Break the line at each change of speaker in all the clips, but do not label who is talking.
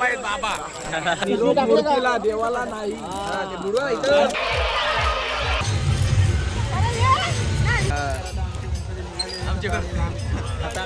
बाबा आहेत बाबा.
मूर्तीला देवाला नाही. हा, ते बुडवा इथं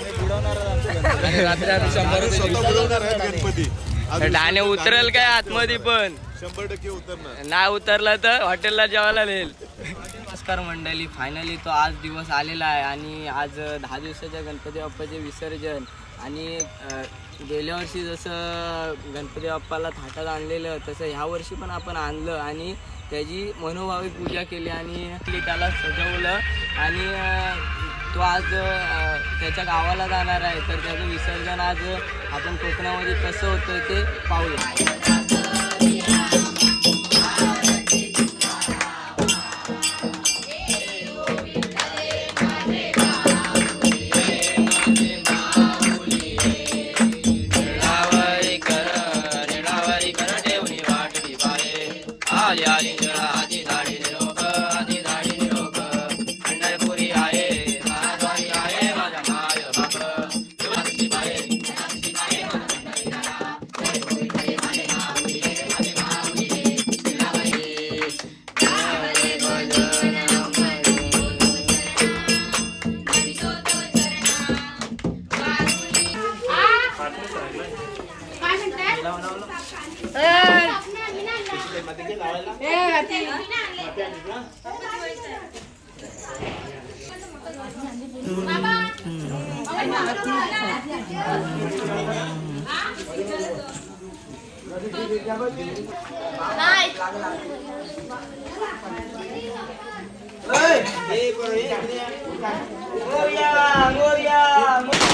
आणि रात्री आम्ही शंभर रुपये
स्वतः बुडवणार आहेत गणपती अजून
डाणे उतरेल काय आतमध्ये पण?
शंभर टक्के उतरणार.
नाही उतरला तर हॉटेलला जेवायला नेईल नमस्कार मंडळी फायनली तो आज दिवस आलेला आहे आणि आज दहा दिवसाच्या गणपती बाप्पाचे विसर्जन आणि अ, गेल्या वर्षी जसं गणपती बाप्पाला थाटात आणलेलं तसं ह्या वर्षी पण आपण आणलं आणि त्याची मनोभावी पूजा केली आणि त्याला सजवलं आणि तो आज त्याच्या गावाला जाणार आहे. तर त्याचं विसर्जन आज आपण कोकणामध्ये कसं होतं ते पाहूया.
Italiani Gloria, Gloria, Gloria.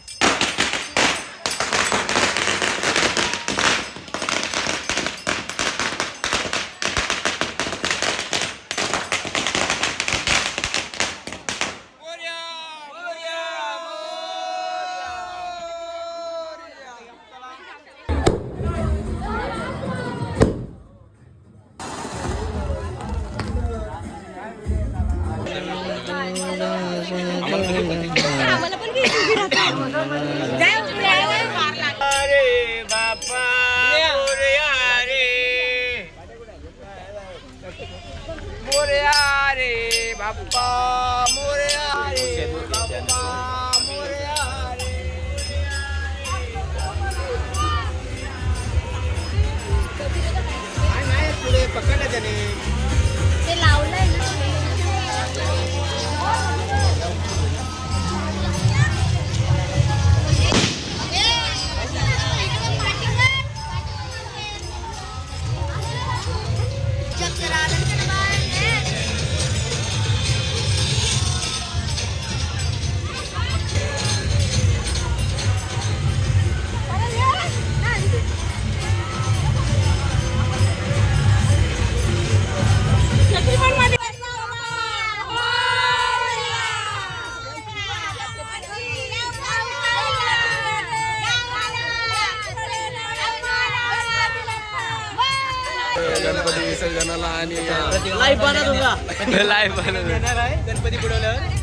Bappa Morya
Ganpati विसर्जनाला आणि
लाईव्ह बनत होता लाईव्ह बनत
गणपती बुडवल्यावर.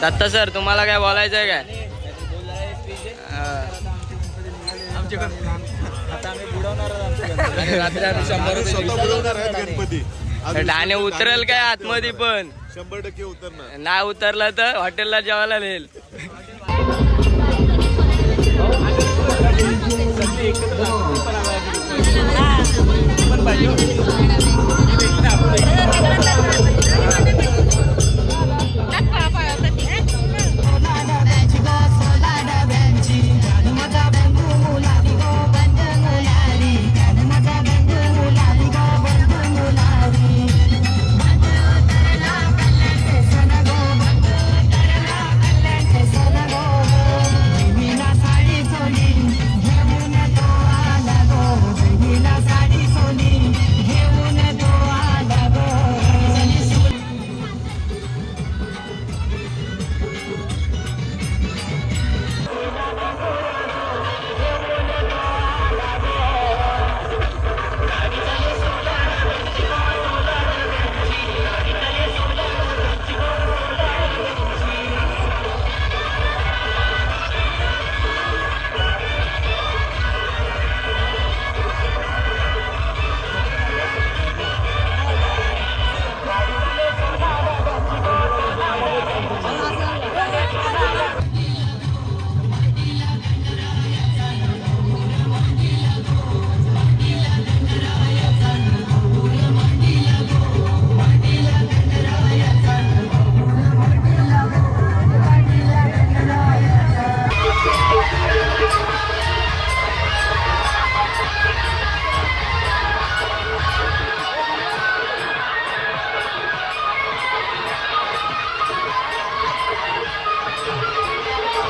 दत्ता सर तुम्हाला काय बोलायचं आहे काय डाणे उतरेल काय आतमध्ये पण?
शंभर टक्के उतरणार.
नाही उतरला तर हॉटेलला जेवायला नेईल.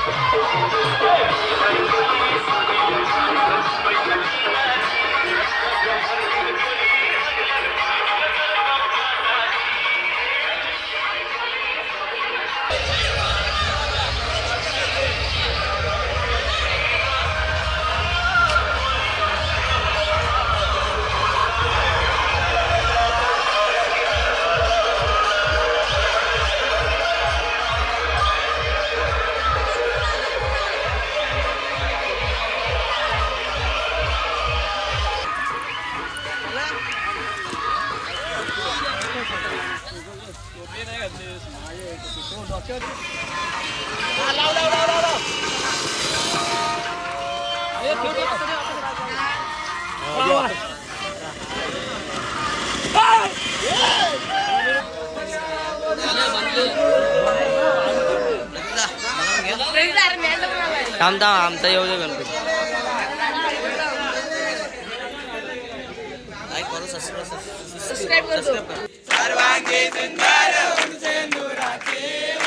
Thank you.
थांब थांब आमचा येऊ दे गणपती.
सबस्क्राईब करतो
बाबा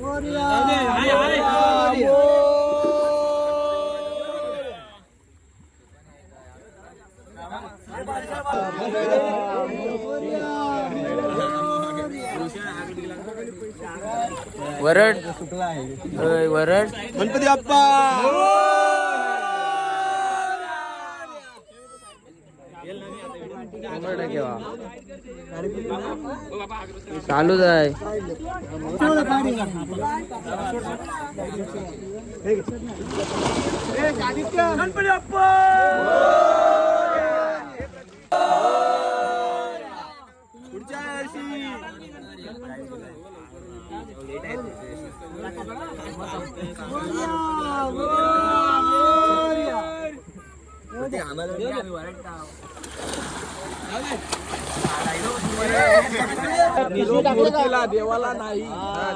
पकडला
वरड. होय, वरड.
गणपती बाप्पा!
चालूच आहे
गणपती बाप्पा पुढच्या वर्षी निरोप मूर्तीला देवाला नाही. हा,